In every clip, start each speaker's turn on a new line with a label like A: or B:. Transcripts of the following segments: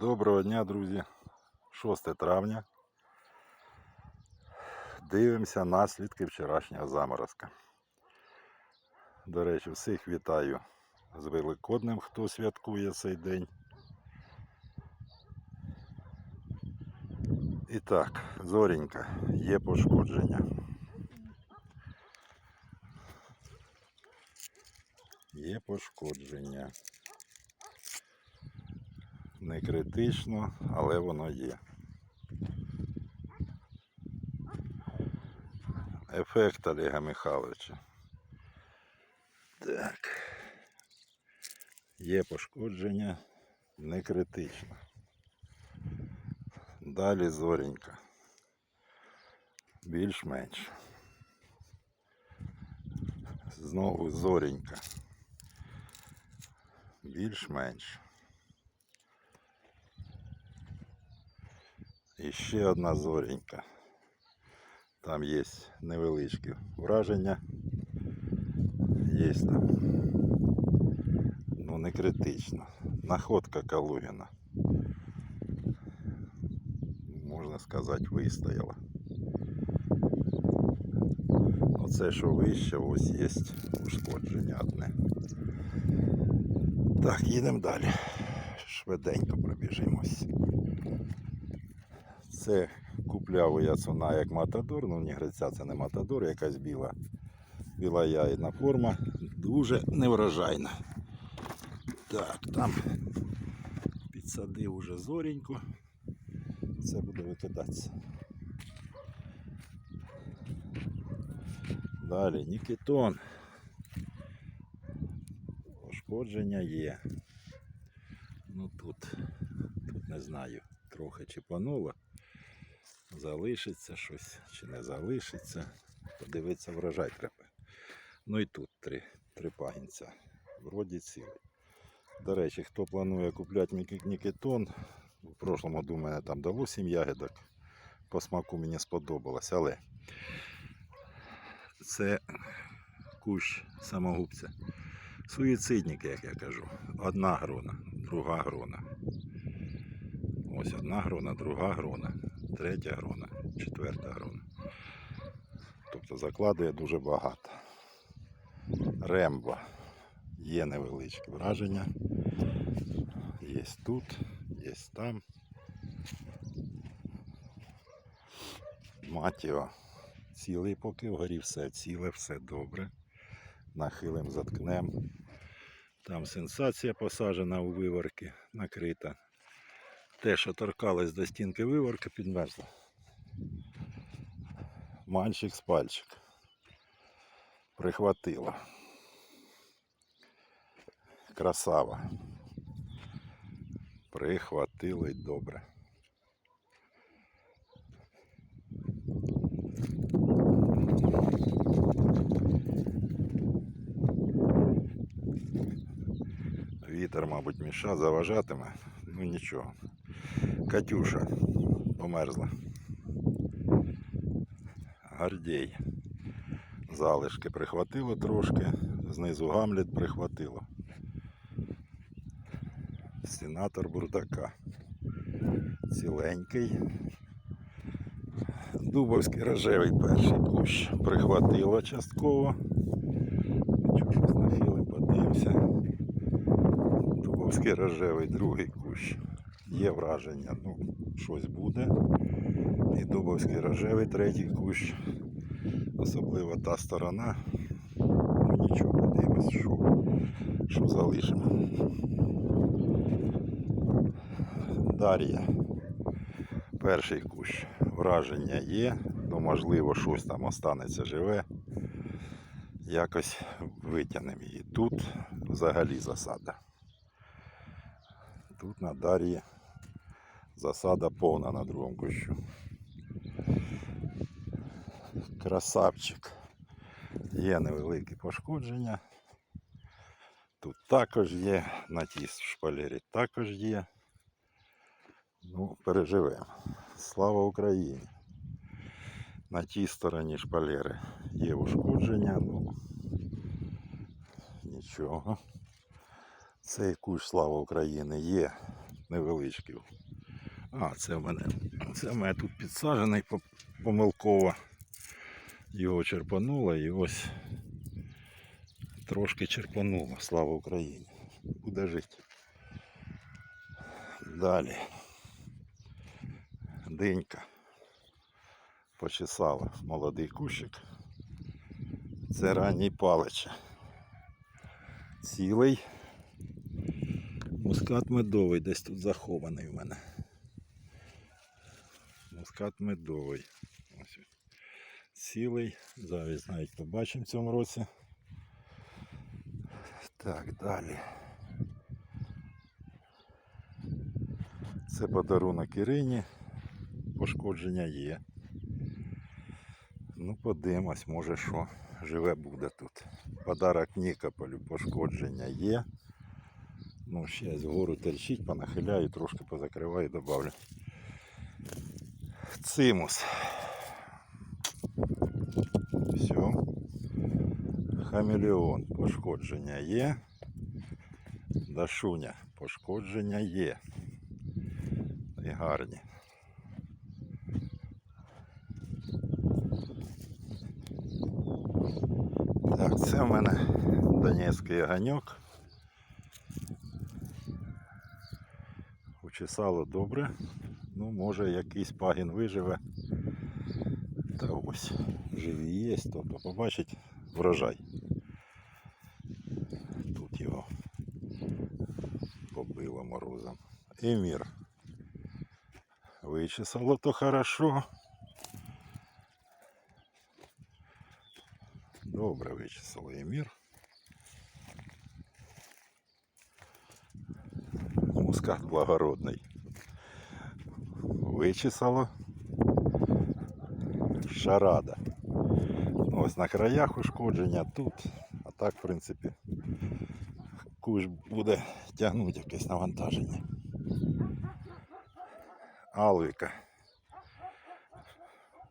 A: Доброго дня, друзі. 6 травня. Дивимося наслідки вчорашнього заморозка. До речі, всіх вітаю з Великоднем, хто святкує цей день. І так, зорінька, є пошкодження. Є пошкодження. Не критично, але воно є. Ефект Олега Михайловича. Так. Є пошкодження, не критично. Далі зоренька. Більш-менш. Знову зоренька. Більш-менш. І ще одна зоренька. Там є невеличкі враження. Є там. Ну не критично. Находка Калугіна. Можна сказати, вистояла. Оце, що вище, ось є ушкодження одне. Так, їдемо далі. Швиденько пробіжимось. Це купляв я цуна як матадор, ну не гриця це не матадор, якась біла. Біла яйна форма, дуже неврожайна. Так, там підсадив уже зореньку. Це буде викидатися. Далі Нікітон. Пошкодження є. Ну тут, тут не знаю, трохи чіпануло. Залишиться щось чи не залишиться. Подивитися врожай треба. Ну і тут три, три пагінця. Вроді цілий. До речі, хто планує купляти Нікітон, в прошлому году мене там дало 7 ягідок. По смаку мені сподобалось, але це кущ самогубця. Суїцидник, як я кажу. Одна грона, друга грона. Ось одна грона, друга грона, третя грона, четверта грона. Тобто закладує дуже багато. Рембо. Є невеличке враження. Є тут, є там. Матіо. Цілий поки вгорі все ціле, все добре. Нахилим заткнем. Там сенсація посаджена у виворки, накрита. Те, що торкалось до стінки виворки, підмерзло. Мальчик з пальчик. Прихватило. Красава. Прихватило й добре. Вітер, мабуть, міша заважатиме. Ну нічого. Катюша померзла. Гардій. Залишки прихватило трошки, знизу гамлет прихватило. Сенатор бурдака. Ціленький. Дубовський рожевий перший кущ прихватило частково. Нічого щось нахилим, подивимося. Дубовський рожевий другий. Є враження, ну, щось буде. І Дубовський рожевий третій кущ. Особливо та сторона. Ну нічого, подивимось, що, що залишимо. Дар'я. Перший кущ. Враження є, ну можливо щось там останеться живе. Якось витягнемо її. Тут взагалі засада. Тут на Дар'ї засада повна на другому кущу. Красавчик. Є невеликі пошкодження. Тут також є, на тій шпалері також є. Ну, переживемо. Слава Україні! На тій стороні шпалери є ушкодження, ну нічого. Цей кущ Слава України є невеличкий. А, це в мене. Це в мене тут підсаджений помилково. Його черпануло і ось трошки черпануло. Слава Україні. Буде жити. Далі. Денька. Почесала молодий кущик. Це ранній палича. Цілий. Мускат медовий десь тут захований в мене. Мускат медовий. Ось. Цілий. Завість навіть побачимо в цьому році. Так, далі. Це подарунок Ірині. Пошкодження є. Ну, подивимось, може що живе буде тут. Подарок Нікополю, пошкодження є. Ну, ще згору терчить, понахиляю, трошки позакриваю, добавлю. Цимус. Все. Хамелеон, пошкодження є. Дашуня, пошкодження є. І гарні. Так, це в мене Донецький огоньок. Учесало добре. Ну, може якийсь пагін виживе. Та ось, живі є, тобто побачить врожай. Тут його побило морозом. Емір. Вичесало то хорошо. Добре вичесало Емір. Мускат благородний. Вичесало. Шарада. Ну, Ось на краях ушкодження тут. А так, в принципі, куш буде тягнути якесь навантаження. Алвіка.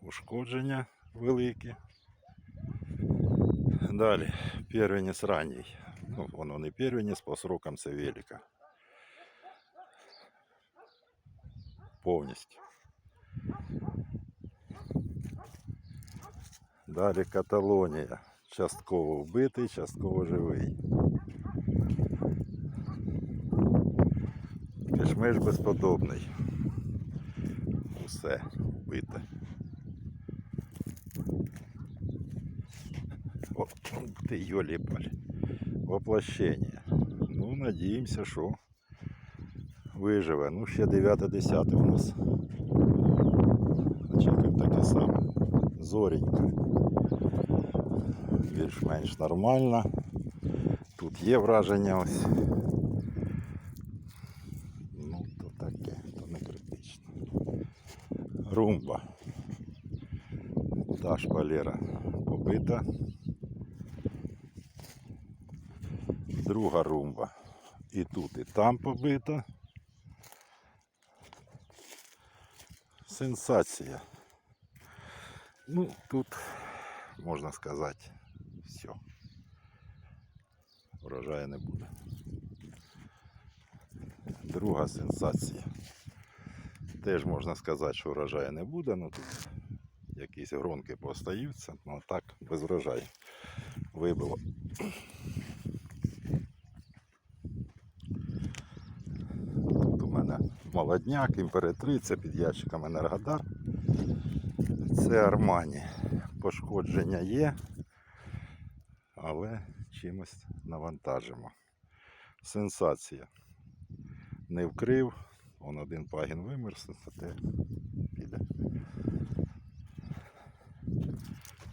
A: Ушкодження великі. Далі, первенець ранній. Ну, воно не первенець, по срокам це велика. Повністю. Далі Каталонія. Частково вбитий, частково живий. Кишмиш безподобний. Усе вбите. О, ти йолі паль. Воплощення. Ну, надіємося, що виживе. Ну, ще 9-10 у нас. Очікуємо таке саме. Зорінька. Більш-менш нормальна. Тут є враження ось. Ну, то таке, то не критично. Румба. Та шпалера побита. Друга румба. І тут, і там побита. Сенсація. Ну, тут можна сказати, все. Врожаю не буде. Друга сенсація. Теж можна сказати, що врожаю не буде, ну тут якісь гронки постаються, ну а так без врожаю вибило. Тут у мене молодняк, імператриця під ящиком Енергодар. Це Армані. Пошкодження є, але чимось навантажимо. Сенсація. Не вкрив, он один пагін вимерз, те піде.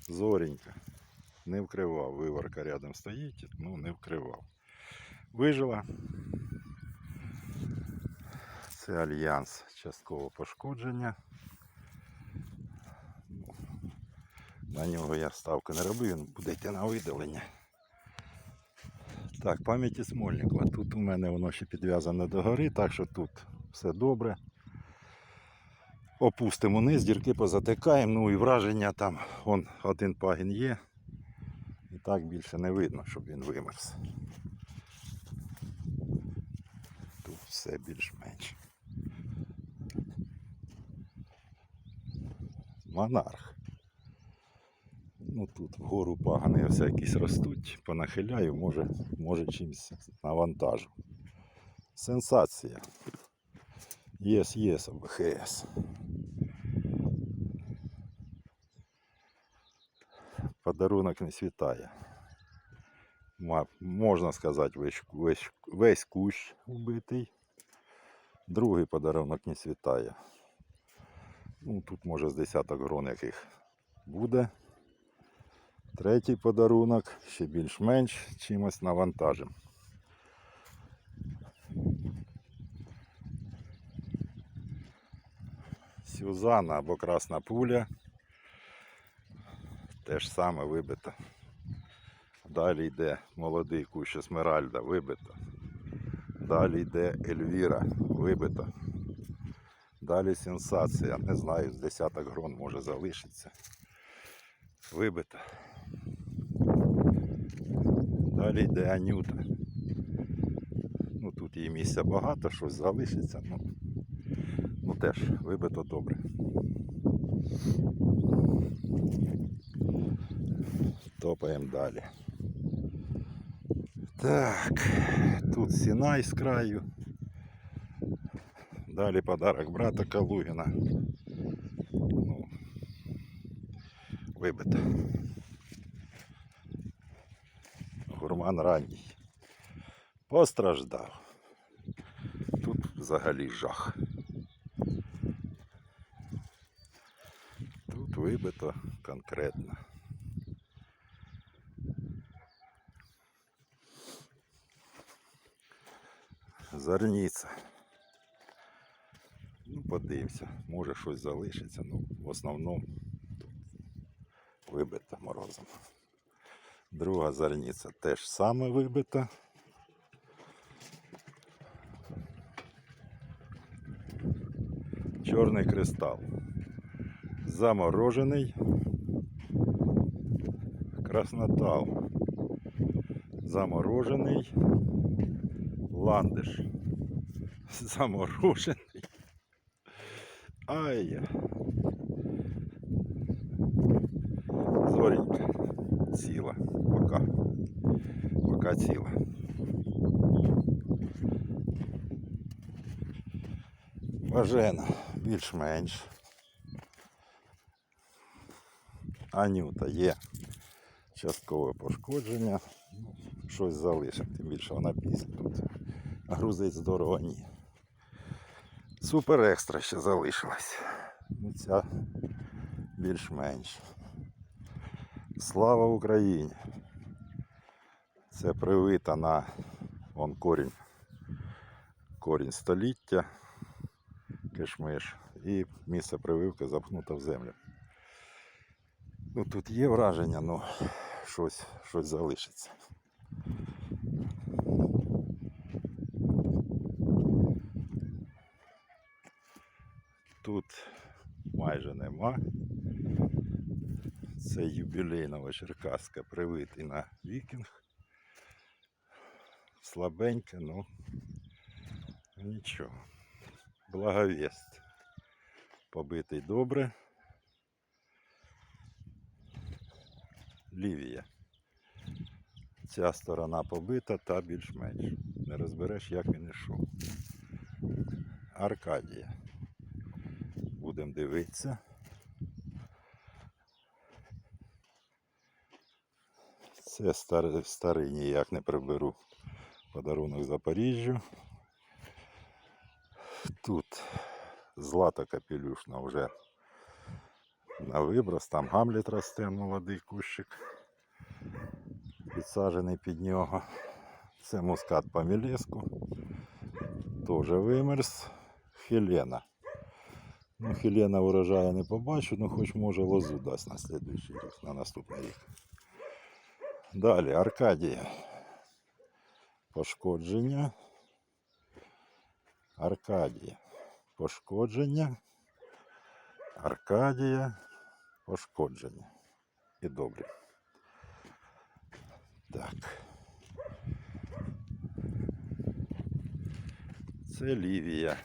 A: Зоренька. Не вкривав. Виварка рядом стоїть, ну не вкривав. Вижила. Це альянс частково пошкодження. На нього я ставки не робив, він буде йти на видалення. Так, пам'яті Смольникова. Тут у мене воно ще підв'язане до гори, так що тут все добре. Опустимо низ, дірки позатикаємо, ну і враження там, он один пагін є. І так більше не видно, щоб він вимерз. Тут все більш-менш. Монарх. Ну тут вгору пагани ось якісь ростуть, понахиляю, може, може чимось навантажу. Сенсація. Єс, єс, АБХС. Подарунок не світає. Можна сказати, весь, весь, весь кущ убитий. Другий подарунок не світає. Ну, тут може з десяток грон яких буде. Третій подарунок ще більш-менш чимось навантажим. Сюзанна або красна пуля. Те ж саме вибито. Далі йде молодий кущ Есмеральда, вибито. Далі йде Ельвіра, вибито. Далі сенсація. Не знаю, з десяток грон може залишиться. Вибито. Далі йде Анюта. Ну тут її місця багато, щось залишиться. Ну, ну теж вибито добре. Топаємо далі. Так, тут Сінай з краю. Далі подарок брата Калугіна. Ну, вибито. Гурман ранній. Постраждав. Тут взагалі жах. Тут вибито конкретно. Зерніця. Подивимося, може щось залишиться, ну, в основному тут вибито морозом. Друга зерніця теж саме вибита. Чорний кристал. Заморожений. Краснотал. Заморожений. Ландиш. Заморожений. Ай. Зоренька. Ціла. Пока. Пока ціла. Важена більш-менш. Анюта є часткове пошкодження. Ну, Щось залишив, тим більше вона пісня тут. Грузить здорово ні. Супер екстра ще залишилась. Ну, ця більш-менш. Слава Україні! Це привита на он корінь. Корінь століття, кишмиш. І місце прививки запхнуто в землю. Ну тут є враження, ну щось, щось залишиться. Тут майже нема. Це юбілейнова черкаска привитий на вікінг. Слабенька, ну нічого. Благовість. Побитий добре. Лівія. Ця сторона побита, та більш-менш. Не розбереш, як він ішов. Аркадія. Будемо дивитися. Це старий, старий ніяк не приберу. Подарунок Запоріжжю. Тут злата капелюшна вже на виброс. Там гамлет росте, молодий кущик. Підсаджений під нього. Це мускат по мілеску. Теж вимерз. Хелена. Ну, Хелена урожаю не побачу, ну хоч може лозу дасть на слідуючий рік, на наступний рік. Далі Аркадія. Пошкодження. Аркадія. Пошкодження. Аркадія. Пошкодження. І добре. Так. Це Лівія.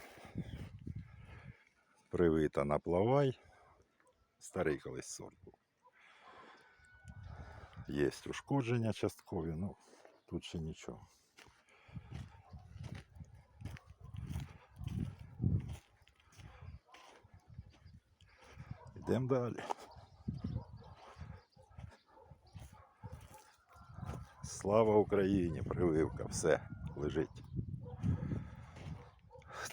A: Привита на плавай. Старий колись сорт був. Є ушкодження часткові, ну тут ще нічого. Йдемо далі. Слава Україні! Прививка, все лежить.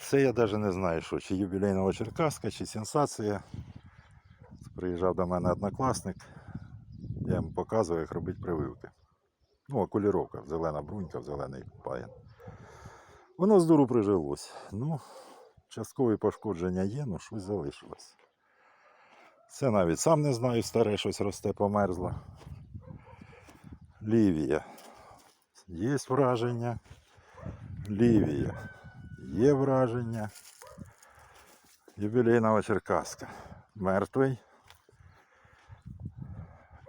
A: Це я навіть не знаю, що чи юбілейного Черкаска, чи сенсація. Приїжджав до мене однокласник, я йому показував, як робити прививки. Ну, окуліровка, зелена брунька, зелений паян. Воно з дуру прижилось. Ну, часткові пошкодження є, ну щось залишилось. Це навіть сам не знаю, старе щось росте, померзло. Лівія. Є враження. Лівія. Є враження. Юбілейного Черкаска. Мертвий.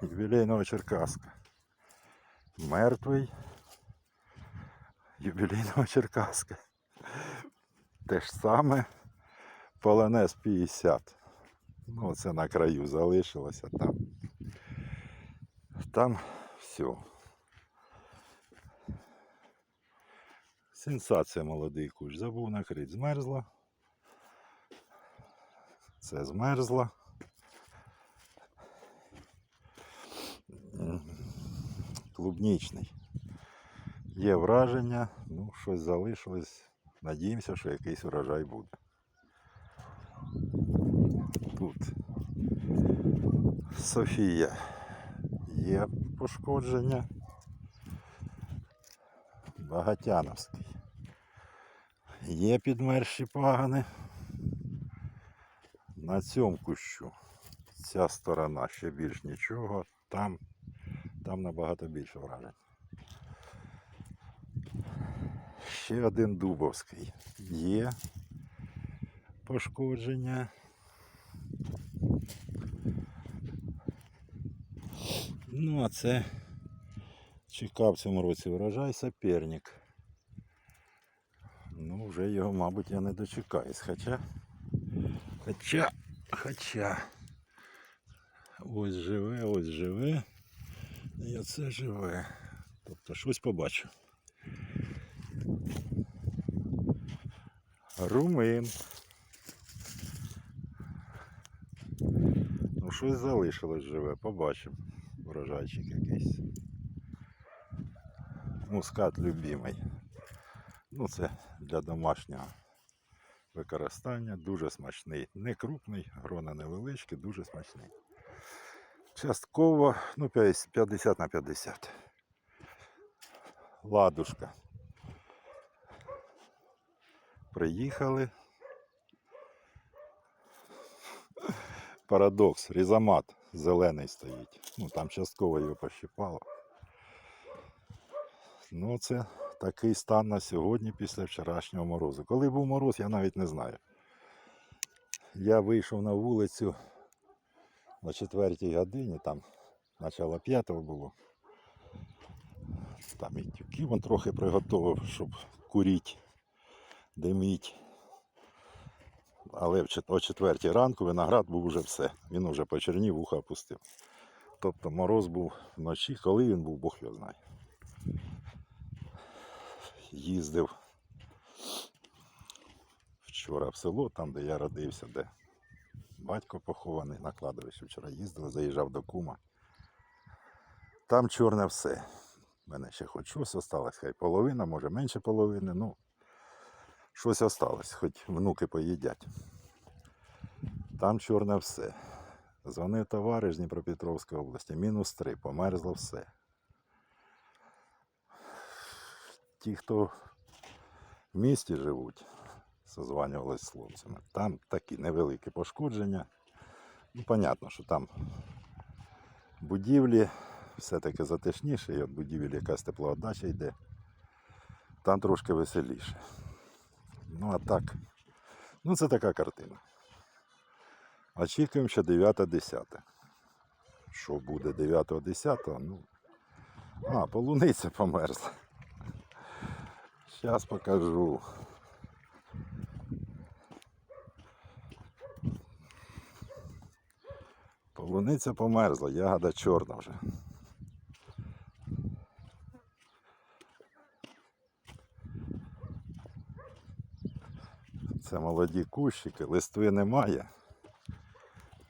A: Юбілейного Черкаска. Мертвий. Юбілейного Черкаска. Те ж саме. Полонез 50. Ну, це на краю залишилося там. Там все. Сенсація молодий кущ. Забув накрити. Змерзла. Це змерзла. Клубнічний. Є враження, ну, щось залишилось. Надіємося, що якийсь врожай буде. Тут Софія. Є пошкодження. Багатяновський. Є підмерші пагани. На цьому кущу ця сторона ще більш нічого, там, там набагато більше вражень. Ще один дубовський. Є пошкодження. Ну, а це чекав в цьому році врожай соперник. Ну, вже його, мабуть, я не дочекаюсь. Хоча. Хоча. Хоча. Ось живе, ось живе. І оце живе. Тобто щось побачу. Румин. Ну, щось залишилось живе, побачимо. Врожайчик якийсь. Мускат любимий. Ну, це для домашнього використання. Дуже смачний. Не крупний, грона невеличкі, дуже смачний. Частково, ну, 50 50 на 50. Ладушка. Приїхали. Парадокс, різомат зелений стоїть. Ну там частково його пощипало. Ну, це такий стан на сьогодні після вчорашнього морозу. Коли був мороз, я навіть не знаю. Я вийшов на вулицю о 4 годині, там начало п'ятого було. Там і тюки вон трохи приготував, щоб куріть, диміть. Але о 4 ранку виноград був уже все. Він уже почернів, вуха опустив. Тобто мороз був вночі, коли він був, Бог його знає. Їздив вчора в село, там, де я родився, де батько похований на кладовищі. Вчора їздив, заїжджав до кума. Там чорне все. У мене ще хоч щось осталось, хай половина, може менше половини, ну щось осталось, хоч внуки поїдять. Там чорне все. Дзвонив товариш Дніпропетровської області, мінус три, померзло все. Ті, хто в місті живуть, созванювалися з хлопцями. Там такі невеликі пошкодження. Ну, понятно, що там будівлі все-таки затишніше, і от будівель якась теплоотдача йде. Там трошки веселіше. Ну а так, ну це така картина. Очікуємо ще 9-10. Що буде 9-10, ну. А, полуниця померзла. Сейчас покажу. Полуниця померзла, ягода чорна вже. Це молоді кущики, листви немає.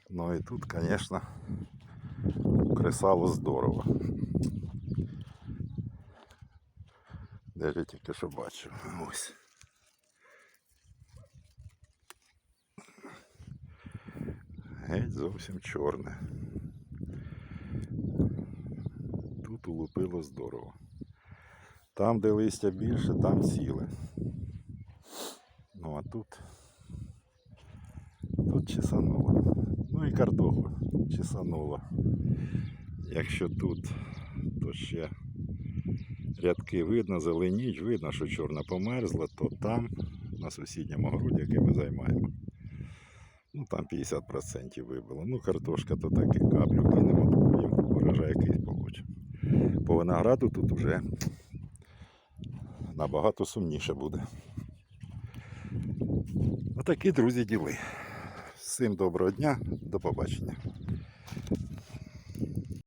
A: Ну і тут, звісно, кресало здорово. Де тільки що бачив. Ось. Геть зовсім чорне. Тут улупило здорово. Там, де листя більше, там ціле. Ну а тут. Тут чесануло. Ну і картоху чесануло. Якщо тут, то ще рядки видно, зеленіч, видно, що чорна померзла, то там, на сусідньому городі, який ми займаємо, ну там 50% вибило. Ну, картошка то таке, каплю кинемо, урожай якийсь получимо. По винограду тут вже набагато сумніше буде. Отакі, друзі, діли. Всім доброго дня, до побачення.